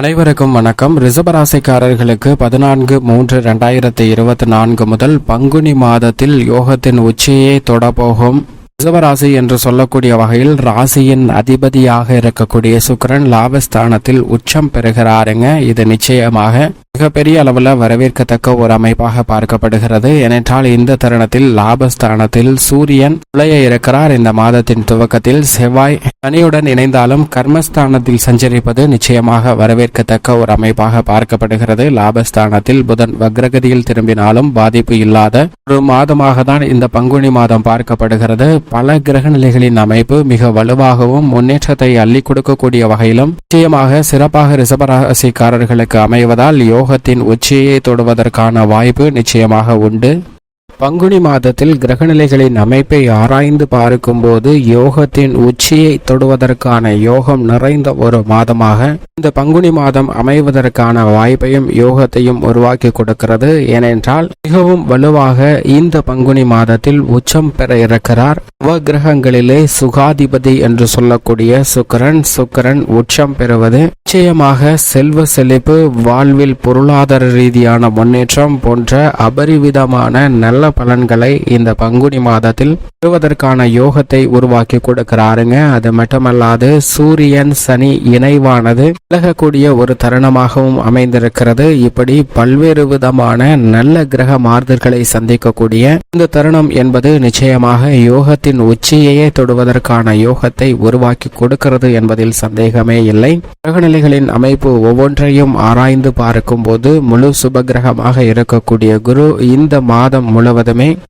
அனைவருக்கும் வணக்கம். ரிசபராசிக்காரர்களுக்கு பதினான்கு மூன்று ரெண்டாயிரத்தி இருபத்தி நான்கு முதல் பங்குனி மாதத்தில் யோகத்தின் உச்சியை தொடப்போகும். ரிசபராசி என்று சொல்லக்கூடிய வகையில் ராசியின் அதிபதியாக இருக்கக்கூடிய சுக்கிரன் லாபஸ்தானத்தில் உச்சம் பெறுகிறாருங்க. இது நிச்சயமாக மிகப்பெரிய அளவில் வரவேற்கத்தக்க ஒரு அமைப்பாக பார்க்கப்படுகிறது. ஏனென்றால் இந்த தருணத்தில் லாபஸ்தானத்தில் சூரியன் உழைய இருக்கிறார். இந்த மாதத்தின் துவக்கத்தில் செவ்வாய் சனியுடன் இணைந்தாலும் கர்மஸ்தானத்தில் சஞ்சரிப்பது நிச்சயமாக வரவேற்கத்தக்க ஒரு அமைப்பாக பார்க்கப்படுகிறது. லாபஸ்தானத்தில் புதன் வக்ரகதியில் திரும்பினாலும் பாதிப்பு இல்லாத ஒரு மாதமாக தான் இந்த பங்குனி மாதம் பார்க்கப்படுகிறது. பல கிரக நிலைகளின் அமைப்பு மிக வலுவாகவும் முன்னேற்றத்தை அள்ளி கொடுக்கக்கூடிய வகையிலும் நிச்சயமாக சிறப்பாக ரிசபராசிக்காரர்களுக்கு அமைவதால் யோகத்தின் உச்சியை தொடுவதற்கான வாய்ப்பு நிச்சயமாக உண்டு. பங்குனி மாதத்தில் கிரகநிலைகளின் அமைப்பை ஆராய்ந்து பார்க்கும்போது யோகத்தின் உச்சியை தொடுவதற்கான யோகம் நிறைந்த ஒரு மாதமாக இந்த பங்குனி மாதம் அமைவதற்கான வாய்ப்பையும் யோகத்தையும் உருவாக்கி கொடுக்கிறது. ஏனென்றால் மிகவும் வலுவாக இந்த பங்குனி மாதத்தில் உச்சம் பெற இருக்கிறார். கிரகங்களிலே சுகாதிபதி என்று சொல்லக்கூடிய சுக்கரன் சுக்கரன் உச்சம் பெறுவது நிச்சயமாக செல்வ செழிப்பு வாழ்வில் பொருளாதார ரீதியான முன்னேற்றம் போன்ற அபரிவிதமான நல்ல பலன்களை இந்த பங்குனி மாதத்தில் பெறுவதற்கான யோகத்தை உருவாக்கி கொடுக்கிறாருங்க. அது மட்டுமல்லாது சூரியன் சனி இணைவானது விலகக்கூடிய ஒரு தருணமாகவும் அமைந்திருக்கிறது. இப்படி பல்வேறு விதமான நல்ல கிரக மாறுதல்களை சந்திக்கக்கூடிய இந்த தருணம் என்பது நிச்சயமாக யோகத்தின் உச்சியையே தொடுவதற்கான யோகத்தை உருவாக்கி கொடுக்கிறது என்பதில் சந்தேகமே இல்லை. கிரகநிலைகளின் அமைப்பு ஒவ்வொன்றையும் ஆராய்ந்து பார்க்கும் போது முழு சுபகிரகமாக இருக்கக்கூடிய குரு இந்த மாதம் முழுவதும்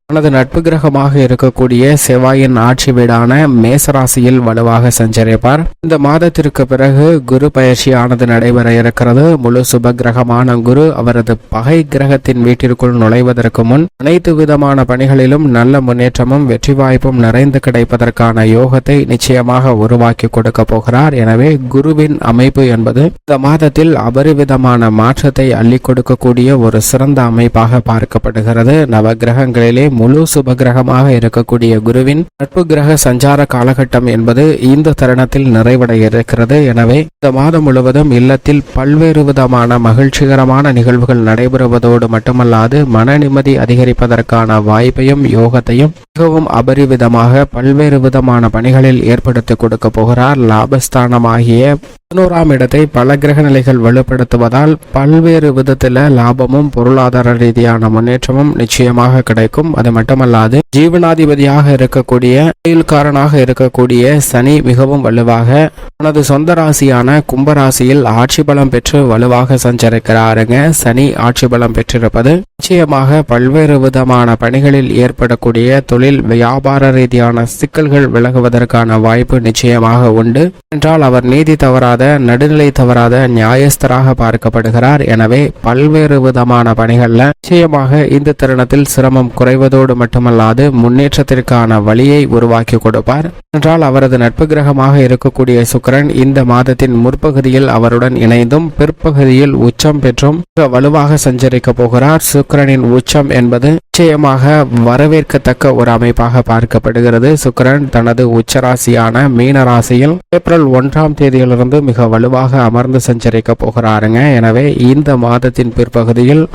தனது நட்பு கிரகமாக இருக்கக்கூடிய செவ்வாயின் ஆட்சி வீடான மேசராசியில் வலுவாக சஞ்சரிப்பார். இந்த மாதத்திற்கு பிறகு குரு பயிற்சியானது நடைபெற இருக்கிறது. முழு சுப கிரகமான குரு அவரது பகை கிரகத்தின் வீட்டிற்குள் நுழைவதற்கு முன் அனைத்து விதமான பணிகளிலும் நல்ல முன்னேற்றமும் வெற்றி வாய்ப்பும் நிறைந்து கிடைப்பதற்கான யோகத்தை நிச்சயமாக உருவாக்கி கொடுக்க போகிறார். எனவே குருவின் அமைப்பு என்பது இந்த மாதத்தில் அபரிவிதமான மாற்றத்தை அள்ளி கொடுக்கக்கூடிய ஒரு சிறந்த அமைப்பாக பார்க்கப்படுகிறது. நவகிரக கிரகங்களிலே முழு சுபகிரகமாக இருக்கக்கூடிய குருவின் நட்பு கிரக சஞ்சார காலகட்டம் என்பது இந்த தருணத்தில் நிறைவடைய இருக்கிறது. எனவே இந்த மாதம் முழுவதும் இல்லத்தில் பல்வேறு விதமான மகிழ்ச்சிகரமான நிகழ்வுகள் நடைபெறுவதோடு மட்டுமல்லாது மன நிம்மதி அதிகரிப்பதற்கான வாய்ப்பையும் யோகத்தையும் மிகவும் அபரிவிதமாக பல்வேறு விதமான பணிகளில் ஏற்படுத்தி கொடுக்க போகிறார். லாபஸ்தானமாகிய பதினோராம் இடத்தை பல கிரக நிலைகள் வலுப்படுத்துவதால் பல்வேறு விதத்தில் லாபமும் பொருளாதார ரீதியான முன்னேற்றமும் நிச்சயமாக கிடைக்கும். அது மட்டுமல்லாது ஜீவனாதிபதியாக இருக்கக்கூடிய தொழில்காரனாக இருக்கக்கூடிய சனி மிகவும் வலுவாக தனது சொந்த ராசியான கும்பராசியில் ஆட்சி பலம் பெற்று வலுவாக சஞ்சரிக்கிறாருங்க. சனி ஆட்சி பலம் பெற்றிருப்பது நிச்சயமாக பல்வேறு விதமான பணிகளில் ஏற்படக்கூடிய தொழில் வியாபார ரீதியான சிக்கல்கள் விலகுவதற்கான வாய்ப்பு நிச்சயமாக உண்டு. என்றால் அவர் நீதி தவறாத நடுநிலை தவறாத நியாயஸ்தராக பார்க்கப்படுகிறார். எனவே பல்வேறு விதமான பணிகள்ல நிச்சயமாக இந்த தருணத்தில் சிரமம் குறைவதோடு மட்டுமல்லாது முன்னேற்றத்திற்கான வழியை உருவாக்கி கொடுப்பார். என்றால் அவரது நட்பு கிரகமாக இருக்கக்கூடிய சுக்கரன் இந்த மாதத்தின் முற்பகுதியில் அவருடன் இணைந்தும் பிற்பகுதியில் உச்சம் பெற்றும் மிக வலுவாக சஞ்சரிக்க போகிறார். சுக்கரனின் உச்சம் என்பது நிச்சயமாக வரவேற்கத்தக்க ஒரு அமைப்பாக பார்க்கப்படுகிறது. சுக்கரன் தனது உச்சராசியான மீன ராசியில் ஏப்ரல் ஒன்றாம் தேதியிலிருந்து மிக வலுவாக அமர்ந்து சஞ்சரிக்க போகிறாருங்க. எனவே இந்த மாதத்தின் பிற்பகுதியில்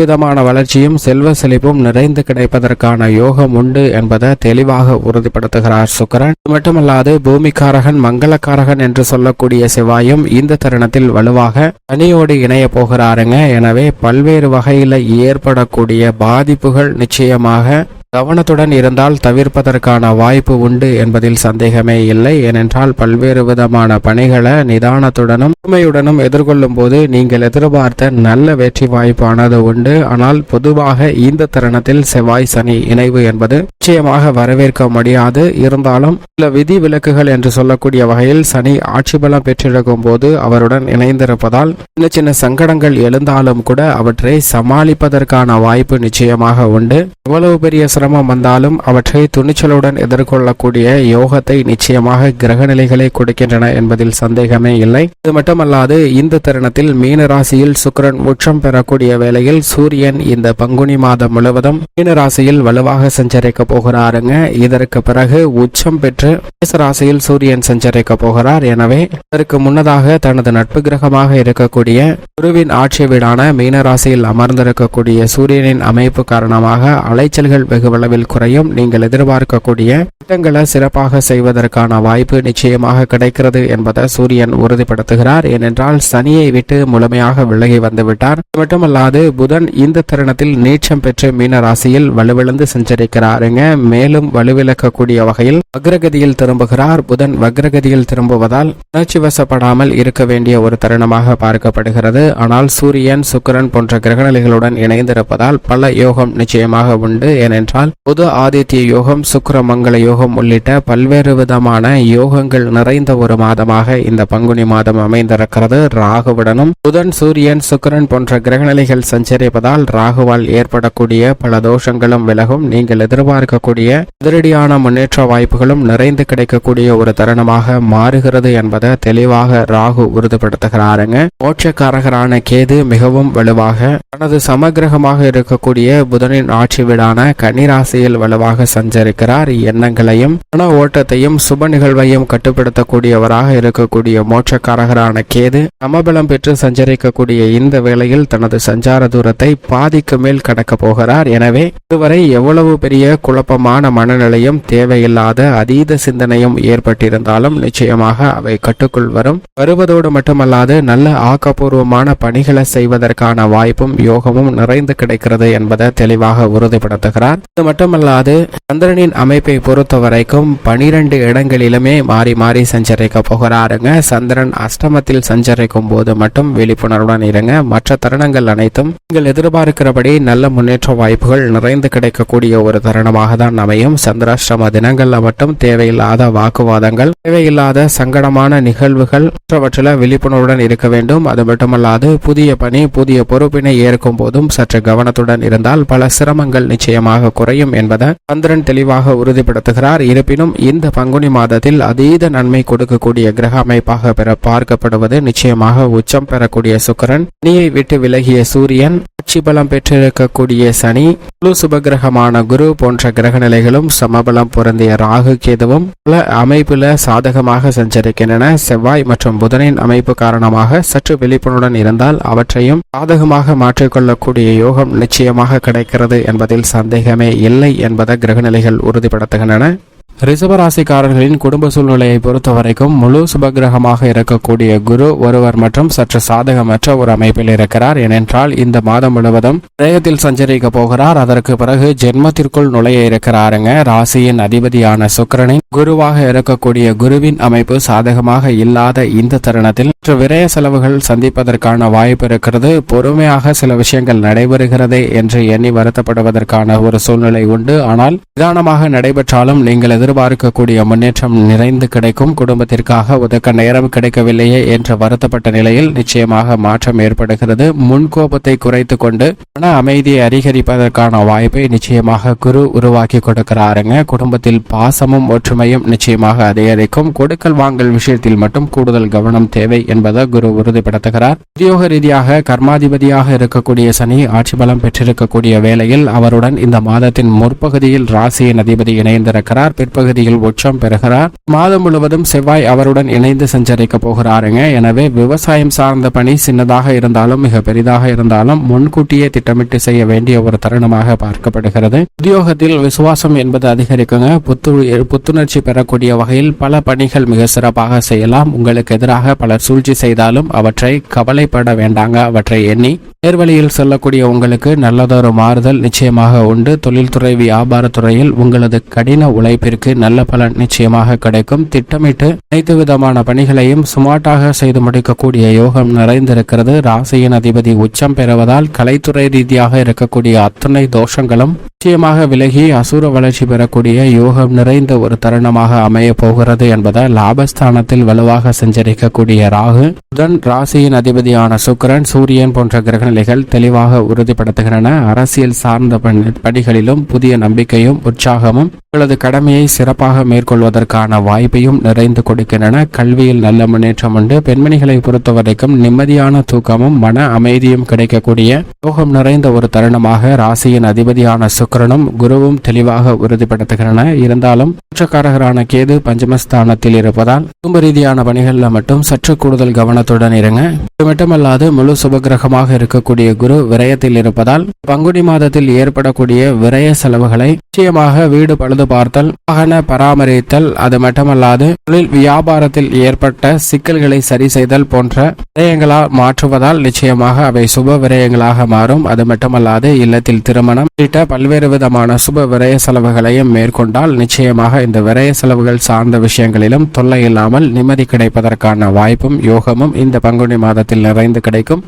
விதமான வளர்ச்சியும் செல்வ செழிப்பும் நிறைந்து கிடைப்பதற்கான யோகம் உண்டு என்பதை தெளிவாக உறுதிப்படுத்துகிறார் சுக்கரன். இது மட்டுமல்லாது பூமிக்காரகன் மங்களக்காரகன் என்று சொல்லக்கூடிய செவ்வாயும் இந்த தருணத்தில் வலுவாக தனியோடு இணைய போகிறாருங்க. எனவே பல்வேறு வகையில் ஏற்படக்கூடிய பாதிப்புகள் நிச்சயமாக கவனத்துடன் இருந்தால் தவிர்ப்பதற்கான வாய்ப்பு உண்டு என்பதில் சந்தேகமே இல்லை. ஏனென்றால் பல்வேறு விதமான பணிகளை நிதானத்துடனும் உண்மையுடனும் எதிர்கொள்ளும் போது நீங்கள் எதிர்பார்த்த நல்ல வெற்றி வாய்ப்பானது உண்டு. ஆனால் பொதுவாக இந்த தருணத்தில் செவ்வாய் சனி இணைவு என்பது நிச்சயமாக வரவேற்க முடியாது. இருந்தாலும் சில விதி விலக்குகள் என்று சொல்லக்கூடிய வகையில் சனி ஆட்சி பலம் பெற்றிருக்கும் போது அவருடன் இணைந்திருப்பதால் சின்ன சின்ன சங்கடங்கள் எழுந்தாலும் கூட அவற்றை சமாளிப்பதற்கான வாய்ப்பு நிச்சயமாக உண்டு. எவ்வளவு பெரிய சிரமம் சிரமம் வந்தாலும் அவற்றை துணிச்சலுடன் எதிர்கொள்ளக்கூடிய யோகத்தை நிச்சயமாக கிரக நிலைகளை கொடுக்கின்றன என்பதில் சந்தேகமே இல்லை. இது மட்டுமல்லாது இந்த தருணத்தில் மீன ராசியில் சுக்கிரன் உச்சம் பெறக்கூடிய வேளையில் சூரியன் இந்த பங்குனி மாதம் முழுவதும் மீன ராசியில் வலுவாக சஞ்சரிக்க போகிறாருங்க. இதற்கு பிறகு உச்சம் பெற்று மேச ராசியில் சூரியன் சஞ்சரிக்க போகிறார். எனவே இதற்கு முன்னதாக தனது நட்பு கிரகமாக இருக்கக்கூடிய குருவின் ஆட்சி வீடான மீன ராசியில் அமர்ந்திருக்கக்கூடிய சூரியனின் அமைப்பு காரணமாக அலைச்சல்கள் அளவில் குறையும். நீங்கள் எதிர்பார்க்கக்கூடிய திட்டங்களை சிறப்பாக செய்வதற்கான வாய்ப்பு நிச்சயமாக கிடைக்கிறது என்பதை சூரியன் உறுதிப்படுத்துகிறார். ஏனென்றால் சனியை விட்டு முழுமையாக விலகி வந்துவிட்டார். மட்டுமல்லாது புதன் இந்த தருணத்தில் நீச்சம் பெற்று மீன ராசியில் வலுவிழந்து சஞ்சரிக்கிறாருங்க மேலும் வலுவிழக்கக்கூடிய வகையில் வக்ரகதியில் திரும்புகிறார். புதன் வக்ரகதியில் திரும்புவதால் உணர்ச்சி வசப்படாமல் இருக்க வேண்டிய ஒரு தருணமாக பார்க்கப்படுகிறது. ஆனால் சூரியன் சுக்கரன் போன்ற கிரகநிலைகளுடன் இணைந்திருப்பதால் பல யோகம் நிச்சயமாக உண்டு. ஏனென்றால் புது ஆதித்ய யோகம் சுக்கிர மங்கள யோகம் உள்ளிட்ட பல்வேறு விதமான யோகங்கள் நிறைந்த ஒரு மாதமாக இந்த பங்குனி மாதம் அமைந்திருக்கிறது. ராகுவுடனும் புதன் சூரியன் சுக்கரன் போன்ற கிரகநிலைகள் சஞ்சரிப்பதால் ராகுவால் ஏற்படக்கூடிய பல தோஷங்களும் விலகும். நீங்கள் எதிர்பார்க்கக்கூடிய அதிரடியான முன்னேற்ற வாய்ப்புகளும் நிறைந்து கிடைக்கக்கூடிய ஒரு தருணமாக மாறுகிறது என்பதை தெளிவாக ராகு உறுதிப்படுத்துகிறாருங்க. மோட்சக்காரகரான கேது மிகவும் வலுவாக தனது சமகிரகமாக இருக்கக்கூடிய புதனின் ஆட்சி வீடான கன்னிராசியில் வலுவாக சஞ்சரிக்கிறார். எண்ணங்களையும் மன ஓட்டத்தையும் சுப நிகழ்வையும் கட்டுப்படுத்தக்கூடியவராக இருக்கக்கூடிய மோட்சக்காரகரான கேது சமபலம் பெற்று சஞ்சரிக்கக்கூடிய இந்த வேளையில் தனது சஞ்சார தூரத்தை பாதிக்கு மேல் கடக்க போகிறார். எனவே இதுவரை எவ்வளவு பெரிய குழப்பமான மனநிலையும் தேவையில்லாத அதீத சிந்தனையும் ஏற்பட்டிருந்தாலும் நிச்சயமாக அவை கட்டுக்குள் வரும். வருவதோடு மட்டுமல்லாது நல்ல ஆக்கப்பூர்வமான பணிகளை செய்வதற்கான வாய்ப்பும் யோகமும் நிறைந்து கிடைக்கிறது என்பதை தெளிவாக உறுதிப்படுத்துகிறார். இது மட்டுமல்லாது சந்திரனின் அமைப்பை பொறுத்த வரைக்கும் பனிரெண்டு இடங்களிலுமே மாறி மாறி சஞ்சரிக்க போகிறாருங்க. சந்திரன் அஷ்டமத்தில் சஞ்சரிக்கும் போது மட்டும் விழிப்புணர்வுடன் இருங்க. மற்ற தருணங்கள் அனைத்தும் நீங்கள் எதிர்பார்க்கிறபடி நல்ல முன்னேற்ற வாய்ப்புகள் நிறைந்து கிடைக்கக்கூடிய ஒரு தருணமாக தான் அமையும். சந்திராஷ்டம தினங்கள்ல மட்டும் தேவையில்லாத வாக்குவாதங்கள் தேவையில்லாத சங்கடமான நிகழ்வுகள் மற்றவற்றில் விழிப்புணர்வுடன் இருக்க வேண்டும். அது மட்டுமல்லாது புதிய பணி புதிய பொறுப்பினை ஏற்கும் போதும் சற்று கவனத்துடன் இருந்தால் பல சிரமங்கள் நிச்சயமாக குறையும் என்பதை சந்திரன் தெளிவாக உறுதிப்படுத்துகிறார். இருப்பினும் இந்த பங்குனி மாதத்தில் அதீத நன்மை கொடுக்கக்கூடிய கிரக அமைப்பாக பெற பார்க்கப்படுவது நிச்சயமாக உச்சம் பெறக்கூடிய சுக்கிரன். நீயை விட்டு விலகிய சூரியன் ஆட்சி பலம் பெற்றிருக்கக்கூடிய சனி குழு சுபகிரகமான குரு போன்ற கிரக நிலைகளும் சமபலம் பொருந்திய ராகு கேதுவும் பல அமைப்புல சாதகமாக சஞ்சரிக்கின்றன. செவ்வாய் மற்றும் புதனின் அமைப்பு காரணமாக சற்று விழிப்புணர்வுடன் இருந்தால் அவற்றையும் சாதகமாக மாற்றிக்கொள்ளக்கூடிய யோகம் நிச்சயமாக கிடைக்கிறது என்பதில் சந்தேகமே இல்லை என்பதை கிரகநிலைகள் உறுதிப்படுத்துகின்றன. ரிசபராசிக்காரர்களின் குடும்ப சூழ்நிலையை பொறுத்த வரைக்கும் முழு சுபகிரகமாக இருக்கக்கூடிய குரு ஒருவர் மற்றும் சற்று சாதகமற்ற ஒரு அமைப்பில் இருக்கிறார். ஏனென்றால் இந்த மாதம் முழுவதும் கிரகத்தில் சஞ்சரிக்க போகிறார். அதற்கு பிறகு ஜென்மத்திற்குள் நுழைய இருக்கிறாருங்க. ராசியின் அதிபதியான சுக்கரனின் குருவாக இருக்கக்கூடிய குருவின் அமைப்பு சாதகமாக இல்லாத இந்த தருணத்தில் மற்ற விரய செலவுகள் சந்திப்பதற்கான வாய்ப்பு இருக்கிறது. பொறுமையாக சில விஷயங்கள் நடைபெறுகிறதே என்று எண்ணி வருத்தப்படுவதற்கான ஒரு சூழ்நிலை உண்டு. ஆனால் நிதானமாக நடைபெற்றாலும் நீங்கள் எதிர்பார்க்கக்கூடிய முன்னேற்றம் நிறைந்து கிடைக்கும். குடும்பத்திற்காக ஒதுக்க நேரம் கிடைக்கவில்லையே என்று வருத்தப்பட்ட நிலையில் நிச்சயமாக மாற்றம் ஏற்படுகிறது. முன்கோபத்தை குறைத்து கொண்டு மன அமைதியை அதிகரிப்பதற்கான வாய்ப்பை நிச்சயமாக குரு உருவாக்கி கொடுக்கிறாருங்க. குடும்பத்தில் பாசமும் ஒற்றுமையும் நிச்சயமாக அதிகரிக்கும். கொடுக்கல் வாங்கல் விஷயத்தில் மட்டும் கூடுதல் கவனம் தேவை என்பதை குரு உறுதிப்படுத்துகிறார். உத்தியோக ரீதியாக கர்மாதிபதியாக இருக்கக்கூடிய சனி ஆட்சி பலம் பெற்றிருக்கக்கூடிய வேளையில் அவருடன் இந்த மாதத்தின் முற்பகுதியில் ராசியின் அதிபதி இணைந்திருக்கிறார். பிற்பகுதியில் உச்சம் பெறுகிறார். மாதம் முழுவதும் செவ்வாய் அவருடன் இணைந்து சஞ்சரிக்க போகிறாருங்க. எனவே விவசாயம் சார்ந்த பணி சின்னதாக இருந்தாலும் மிக பெரிதாக இருந்தாலும் முன்கூட்டியே திட்டமிட்டு செய்ய வேண்டிய ஒரு தருணமாக பார்க்கப்படுகிறது. உத்தியோகத்தில் விசுவாசம் என்பது அதிகரிக்குங்க. புத்து புத்துணர்ச்சி பெறக்கூடிய வகையில் பல பணிகள் மிக சிறப்பாக செய்யலாம். உங்களுக்கு எதிராக பலர் சூழ்ச்சி செய்தாலும் அவற்றை கவலைப்பட வேண்டாங்க. அவற்றை எண்ணி நேர்வழியில் செல்லக்கூடிய உங்களுக்கு நல்லதொரு மாறுதல் நிச்சயமாக உண்டு. தொழில்துறை வியாபாரத்துறையில் உங்களது கடின உழைப்பிற்கு நல்ல பலன் நிச்சயமாக கிடைக்கும். திட்டமிட்டு அனைத்து விதமான பணிகளையும் சுமார்ட்டாக செய்து முடிக்கக்கூடிய யோகம் நிறைந்திருக்கிறது. ராசியின் அதிபதி உச்சம் பெறுவதால் கலைத்துறை ரீதியாக இருக்கக்கூடிய அத்தனை தோஷங்களும் நிச்சயமாக விலகி அசுர வளர்ச்சி பெறக்கூடிய யோகம் நிறைந்த ஒரு தருணமாக அமைய போகிறது என்பதை லாபஸ்தானத்தில் வலுவாக சஞ்சரிக்கக்கூடிய ராகு. புதன் ராசியின் அதிபதியான சுக்கிரன் சூரியன் போன்ற கிரகங்கள் சூழ்நிலைகள் தெளிவாக உறுதிப்படுத்துகின்றன. அரசியல் சார்ந்த படிகளிலும் பணிகளிலும் புதிய நம்பிக்கையும் உற்சாகமும் உங்களது கடமையை சிறப்பாக மேற்கொள்வதற்கான வாய்ப்பையும் நிறைந்து கொடுக்கின்றன. கல்வியில் நல்ல முன்னேற்றம் உண்டு. பெண்மணிகளை பொறுத்தவரைக்கும் நிம்மதியான தூக்கமும் மன அமைதியும் கிடைக்கக்கூடிய யோகம் நிறைந்த ஒரு தருணமாக ராசியின் அதிபதியான சுக்கிரனும் குருவும் தெளிவாக உறுதிப்படுத்துகின்றன. இருந்தாலும் குற்றக்காரகரான கேது பஞ்சமஸ்தானத்தில் இருப்பதால் குடும்ப ரீதியான பணிகளில் மட்டும் சற்று கூடுதல் கவனத்துடன் இருங்க. இது மட்டுமல்லாது முழு சுபகிரகமாக இருக்கக்கூடிய குரு விரயத்தில் இருப்பதால் பங்குனி மாதத்தில் ஏற்படக்கூடிய விரய செலவுகளை நிச்சயமாக வீடு பழுது பார்த்தல் வாகன பராமரித்தல் அது மட்டுமல்லாது தொழில் வியாபாரத்தில் ஏற்பட்ட சிக்கல்களை சரி செய்தல் போன்ற விரயங்களால் மாற்றுவதால் நிச்சயமாக அவை சுப விரயங்களாக மாறும். அது மட்டுமல்லாது இல்லத்தில் திருமணம் உள்ளிட்ட பல்வேறு விதமான சுப விரய செலவுகளையும் மேற்கொண்டால் நிச்சயமாக இந்த விரய செலவுகள் சார்ந்த விஷயங்களிலும் தொல்லை இல்லாமல் நிம்மதி கிடைப்பதற்கான வாய்ப்பும் யோகமும் இந்த பங்குனி மாதத்தில் நிறைந்து கிடைக்கும்.